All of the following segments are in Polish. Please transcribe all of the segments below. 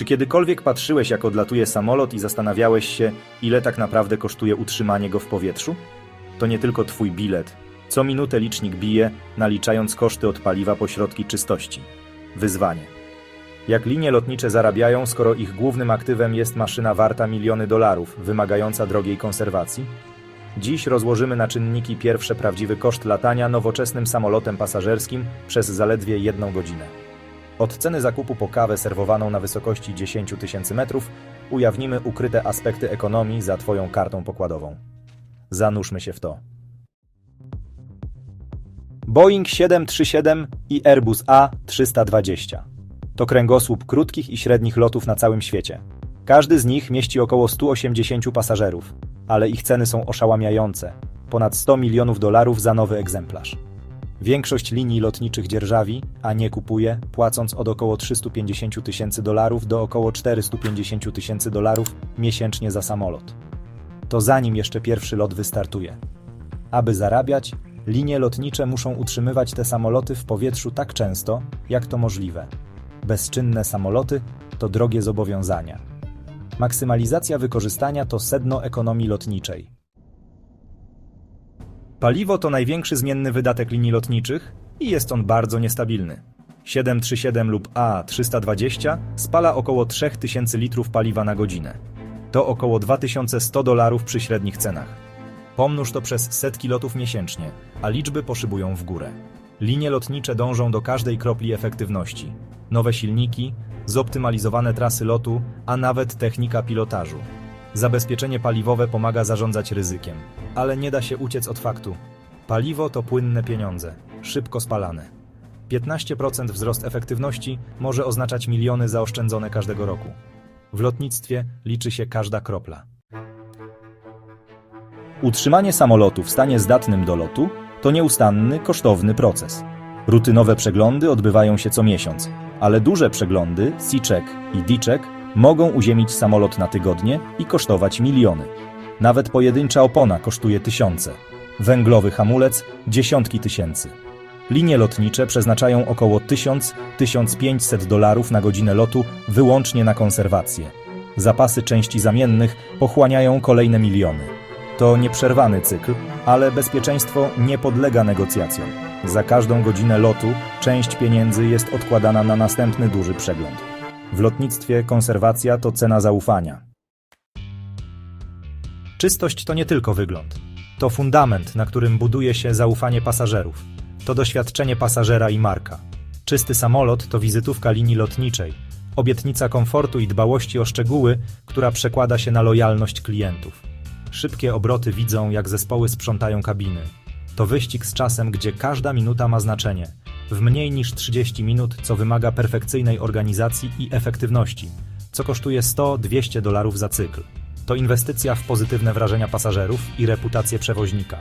Czy kiedykolwiek patrzyłeś, jak odlatuje samolot i zastanawiałeś się, ile tak naprawdę kosztuje utrzymanie go w powietrzu? To nie tylko twój bilet. Co minutę licznik bije, naliczając koszty od paliwa po środki czystości. Wyzwanie. Jak linie lotnicze zarabiają, skoro ich głównym aktywem jest maszyna warta miliony dolarów, wymagająca drogiej konserwacji? Dziś rozłożymy na czynniki pierwsze prawdziwy koszt latania nowoczesnym samolotem pasażerskim przez zaledwie jedną godzinę. Od ceny zakupu po kawę serwowaną na wysokości 10 tysięcy metrów ujawnimy ukryte aspekty ekonomii za Twoją kartą pokładową. Zanurzmy się w to. Boeing 737 i Airbus A320 to kręgosłup krótkich i średnich lotów na całym świecie. Każdy z nich mieści około 180 pasażerów, ale ich ceny są oszałamiające ponad 100 milionów dolarów za nowy egzemplarz. Większość linii lotniczych dzierżawi, a nie kupuje, płacąc od około 350 tysięcy dolarów do około 450 tysięcy dolarów miesięcznie za samolot. To zanim jeszcze pierwszy lot wystartuje. Aby zarabiać, linie lotnicze muszą utrzymywać te samoloty w powietrzu tak często, jak to możliwe. Bezczynne samoloty to drogie zobowiązania. Maksymalizacja wykorzystania to sedno ekonomii lotniczej. Paliwo to największy zmienny wydatek linii lotniczych i jest on bardzo niestabilny. 737 lub A320 spala około 3000 litrów paliwa na godzinę. To około 2100 dolarów przy średnich cenach. Pomnóż to przez setki lotów miesięcznie, a liczby poszybują w górę. Linie lotnicze dążą do każdej kropli efektywności. Nowe silniki, zoptymalizowane trasy lotu, a nawet technika pilotażu. Zabezpieczenie paliwowe pomaga zarządzać ryzykiem, ale nie da się uciec od faktu. Paliwo to płynne pieniądze, szybko spalane. 15% wzrost efektywności może oznaczać miliony zaoszczędzone każdego roku. W lotnictwie liczy się każda kropla. Utrzymanie samolotu w stanie zdatnym do lotu to nieustanny, kosztowny proces. Rutynowe przeglądy odbywają się co miesiąc, ale duże przeglądy, C-check i D-check, mogą uziemić samolot na tygodnie i kosztować miliony. Nawet pojedyncza opona kosztuje tysiące. Węglowy hamulec dziesiątki tysięcy. Linie lotnicze przeznaczają około 1000-1500 dolarów na godzinę lotu wyłącznie na konserwację. Zapasy części zamiennych pochłaniają kolejne miliony. To nieprzerwany cykl, ale bezpieczeństwo nie podlega negocjacjom. Za każdą godzinę lotu część pieniędzy jest odkładana na następny duży przegląd. W lotnictwie konserwacja to cena zaufania. Czystość to nie tylko wygląd. To fundament, na którym buduje się zaufanie pasażerów. To doświadczenie pasażera i marka. Czysty samolot to wizytówka linii lotniczej, obietnica komfortu i dbałości o szczegóły, która przekłada się na lojalność klientów. Szybkie obroty widzą, jak zespoły sprzątają kabiny. To wyścig z czasem, gdzie każda minuta ma znaczenie. W mniej niż 30 minut, co wymaga perfekcyjnej organizacji i efektywności, co kosztuje 100-200 dolarów za cykl. To inwestycja w pozytywne wrażenia pasażerów i reputację przewoźnika.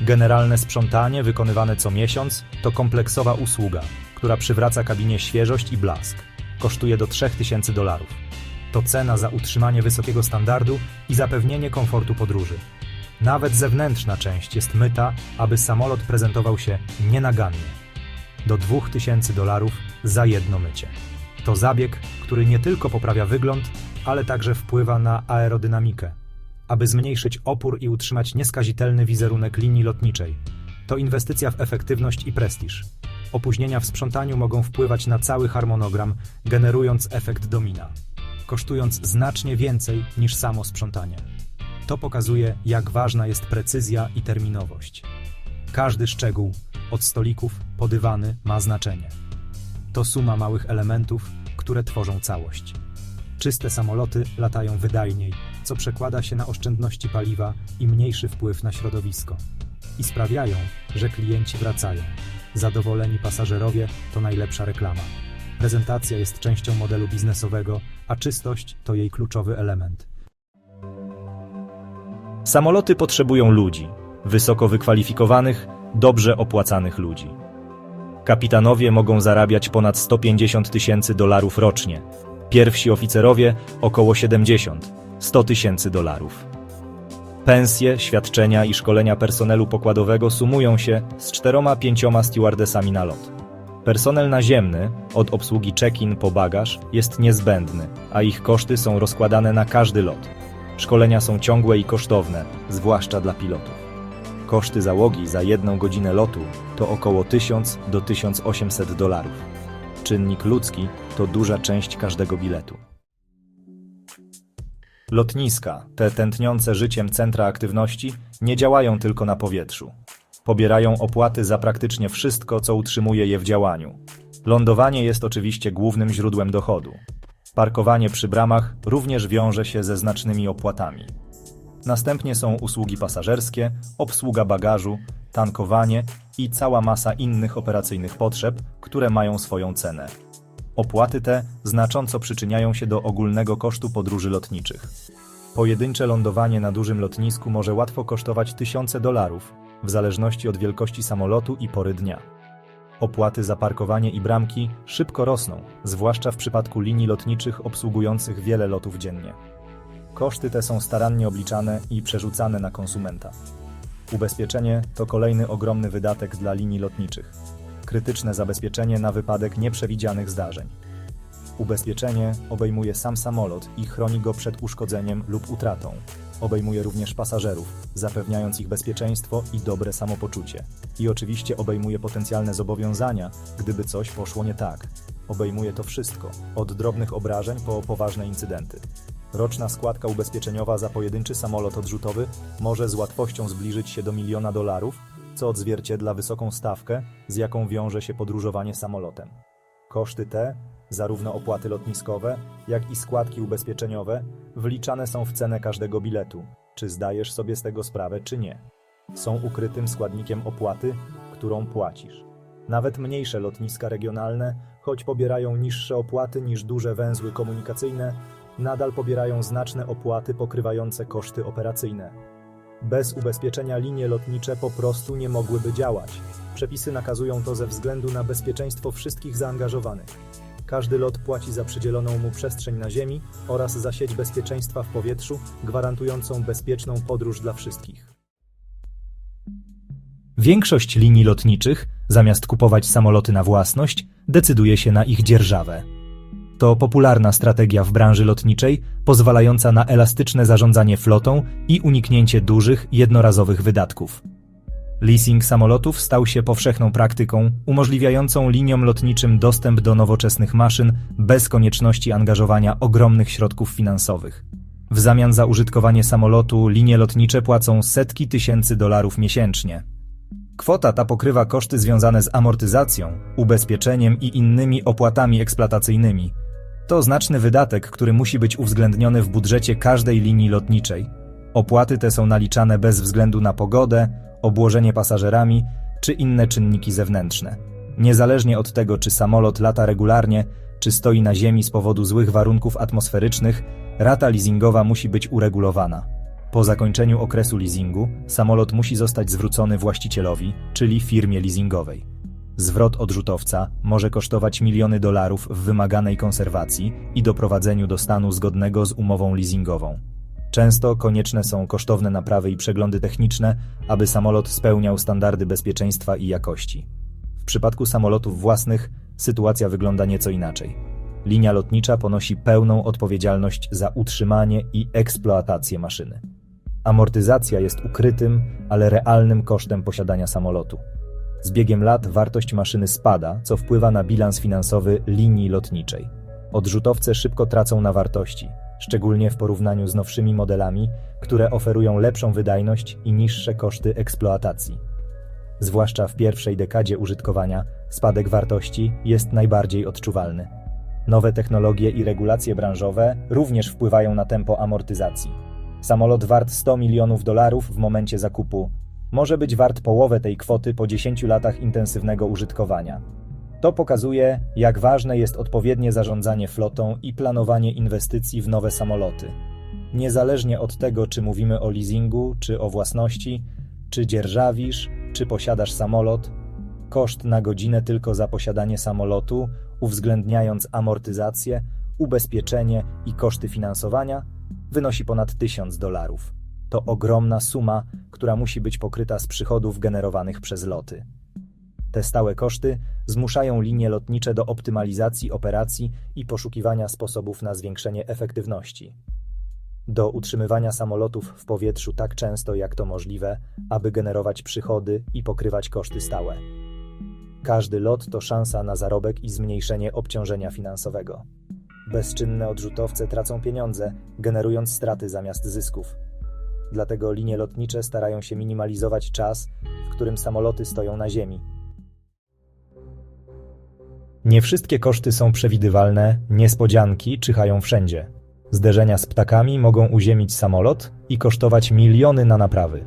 Generalne sprzątanie wykonywane co miesiąc to kompleksowa usługa, która przywraca kabinie świeżość i blask. Kosztuje do 3000 dolarów. To cena za utrzymanie wysokiego standardu i zapewnienie komfortu podróży. Nawet zewnętrzna część jest myta, aby samolot prezentował się nienagannie. Do 2000 dolarów za jedno mycie. To zabieg, który nie tylko poprawia wygląd, ale także wpływa na aerodynamikę, aby zmniejszyć opór i utrzymać nieskazitelny wizerunek linii lotniczej. To inwestycja w efektywność i prestiż. Opóźnienia w sprzątaniu mogą wpływać na cały harmonogram, generując efekt domina, kosztując znacznie więcej niż samo sprzątanie. To pokazuje, jak ważna jest precyzja i terminowość. Każdy szczegół, od stolików po dywany, ma znaczenie. To suma małych elementów, które tworzą całość. Czyste samoloty latają wydajniej, co przekłada się na oszczędności paliwa i mniejszy wpływ na środowisko. I sprawiają, że klienci wracają. Zadowoleni pasażerowie to najlepsza reklama. Prezentacja jest częścią modelu biznesowego, a czystość to jej kluczowy element. Samoloty potrzebują ludzi, wysoko wykwalifikowanych, dobrze opłacanych ludzi. Kapitanowie mogą zarabiać ponad 150 tysięcy dolarów rocznie, pierwsi oficerowie około 70, 100 tysięcy dolarów. Pensje, świadczenia i szkolenia personelu pokładowego sumują się z czteroma pięcioma stewardesami na lot. Personel naziemny, od obsługi check-in po bagaż, jest niezbędny, a ich koszty są rozkładane na każdy lot. Szkolenia są ciągłe i kosztowne, zwłaszcza dla pilotów. Koszty załogi za jedną godzinę lotu to około 1000 do 1800 dolarów. Czynnik ludzki to duża część każdego biletu. Lotniska, te tętniące życiem centra aktywności, nie działają tylko na powietrzu. Pobierają opłaty za praktycznie wszystko, co utrzymuje je w działaniu. Lądowanie jest oczywiście głównym źródłem dochodu. Parkowanie przy bramach również wiąże się ze znacznymi opłatami. Następnie są usługi pasażerskie, obsługa bagażu, tankowanie i cała masa innych operacyjnych potrzeb, które mają swoją cenę. Opłaty te znacząco przyczyniają się do ogólnego kosztu podróży lotniczych. Pojedyncze lądowanie na dużym lotnisku może łatwo kosztować tysiące dolarów, w zależności od wielkości samolotu i pory dnia. Opłaty za parkowanie i bramki szybko rosną, zwłaszcza w przypadku linii lotniczych obsługujących wiele lotów dziennie. Koszty te są starannie obliczane i przerzucane na konsumenta. Ubezpieczenie to kolejny ogromny wydatek dla linii lotniczych. Krytyczne zabezpieczenie na wypadek nieprzewidzianych zdarzeń. Ubezpieczenie obejmuje sam samolot i chroni go przed uszkodzeniem lub utratą. Obejmuje również pasażerów, zapewniając ich bezpieczeństwo i dobre samopoczucie. I oczywiście obejmuje potencjalne zobowiązania, gdyby coś poszło nie tak. Obejmuje to wszystko, od drobnych obrażeń po poważne incydenty. Roczna składka ubezpieczeniowa za pojedynczy samolot odrzutowy może z łatwością zbliżyć się do miliona dolarów, co odzwierciedla wysoką stawkę, z jaką wiąże się podróżowanie samolotem. Koszty te, zarówno opłaty lotniskowe, jak i składki ubezpieczeniowe, wliczane są w cenę każdego biletu, czy zdajesz sobie z tego sprawę, czy nie. Są ukrytym składnikiem opłaty, którą płacisz. Nawet mniejsze lotniska regionalne, choć pobierają niższe opłaty niż duże węzły komunikacyjne, nadal pobierają znaczne opłaty pokrywające koszty operacyjne. Bez ubezpieczenia linie lotnicze po prostu nie mogłyby działać. Przepisy nakazują to ze względu na bezpieczeństwo wszystkich zaangażowanych. Każdy lot płaci za przydzieloną mu przestrzeń na ziemi oraz za sieć bezpieczeństwa w powietrzu, gwarantującą bezpieczną podróż dla wszystkich. Większość linii lotniczych, zamiast kupować samoloty na własność, decyduje się na ich dzierżawę. To popularna strategia w branży lotniczej, pozwalająca na elastyczne zarządzanie flotą i uniknięcie dużych, jednorazowych wydatków. Leasing samolotów stał się powszechną praktyką, umożliwiającą liniom lotniczym dostęp do nowoczesnych maszyn bez konieczności angażowania ogromnych środków finansowych. W zamian za użytkowanie samolotu linie lotnicze płacą setki tysięcy dolarów miesięcznie. Kwota ta pokrywa koszty związane z amortyzacją, ubezpieczeniem i innymi opłatami eksploatacyjnymi. To znaczny wydatek, który musi być uwzględniony w budżecie każdej linii lotniczej. Opłaty te są naliczane bez względu na pogodę, obłożenie pasażerami czy inne czynniki zewnętrzne. Niezależnie od tego, czy samolot lata regularnie, czy stoi na ziemi z powodu złych warunków atmosferycznych, rata leasingowa musi być uregulowana. Po zakończeniu okresu leasingu, samolot musi zostać zwrócony właścicielowi, czyli firmie leasingowej. Zwrot odrzutowca może kosztować miliony dolarów w wymaganej konserwacji i doprowadzeniu do stanu zgodnego z umową leasingową. Często konieczne są kosztowne naprawy i przeglądy techniczne, aby samolot spełniał standardy bezpieczeństwa i jakości. W przypadku samolotów własnych sytuacja wygląda nieco inaczej. Linia lotnicza ponosi pełną odpowiedzialność za utrzymanie i eksploatację maszyny. Amortyzacja jest ukrytym, ale realnym kosztem posiadania samolotu. Z biegiem lat wartość maszyny spada, co wpływa na bilans finansowy linii lotniczej. Odrzutowce szybko tracą na wartości, szczególnie w porównaniu z nowszymi modelami, które oferują lepszą wydajność i niższe koszty eksploatacji. Zwłaszcza w pierwszej dekadzie użytkowania spadek wartości jest najbardziej odczuwalny. Nowe technologie i regulacje branżowe również wpływają na tempo amortyzacji. Samolot wart 100 milionów dolarów w momencie zakupu może być wart połowę tej kwoty po 10 latach intensywnego użytkowania. To pokazuje, jak ważne jest odpowiednie zarządzanie flotą i planowanie inwestycji w nowe samoloty. Niezależnie od tego, czy mówimy o leasingu, czy o własności, czy dzierżawisz, czy posiadasz samolot, koszt na godzinę tylko za posiadanie samolotu, uwzględniając amortyzację, ubezpieczenie i koszty finansowania, wynosi ponad 1000 dolarów. To ogromna suma, która musi być pokryta z przychodów generowanych przez loty. Te stałe koszty zmuszają linie lotnicze do optymalizacji operacji i poszukiwania sposobów na zwiększenie efektywności. Do utrzymywania samolotów w powietrzu tak często jak to możliwe, aby generować przychody i pokrywać koszty stałe. Każdy lot to szansa na zarobek i zmniejszenie obciążenia finansowego. Bezczynne odrzutowce tracą pieniądze, generując straty zamiast zysków. Dlatego linie lotnicze starają się minimalizować czas, w którym samoloty stoją na ziemi. Nie wszystkie koszty są przewidywalne, niespodzianki czyhają wszędzie. Zderzenia z ptakami mogą uziemić samolot i kosztować miliony na naprawy.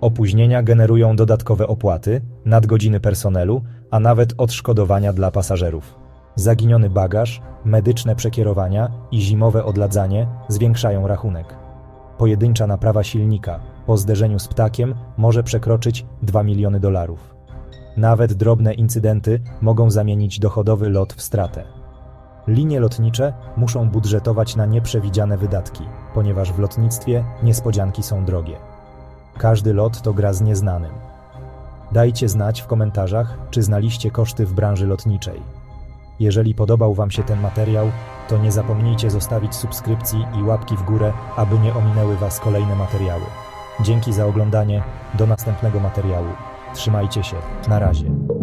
Opóźnienia generują dodatkowe opłaty, nadgodziny personelu, a nawet odszkodowania dla pasażerów. Zaginiony bagaż, medyczne przekierowania i zimowe odladzanie zwiększają rachunek. Pojedyncza naprawa silnika po zderzeniu z ptakiem może przekroczyć 2 miliony dolarów. Nawet drobne incydenty mogą zamienić dochodowy lot w stratę. Linie lotnicze muszą budżetować na nieprzewidziane wydatki, ponieważ w lotnictwie niespodzianki są drogie. Każdy lot to gra z nieznanym. Dajcie znać w komentarzach, czy znaliście koszty w branży lotniczej. Jeżeli podobał Wam się ten materiał, to nie zapomnijcie zostawić subskrypcji i łapki w górę, aby nie ominęły Was kolejne materiały. Dzięki za oglądanie, do następnego materiału. Trzymajcie się, na razie.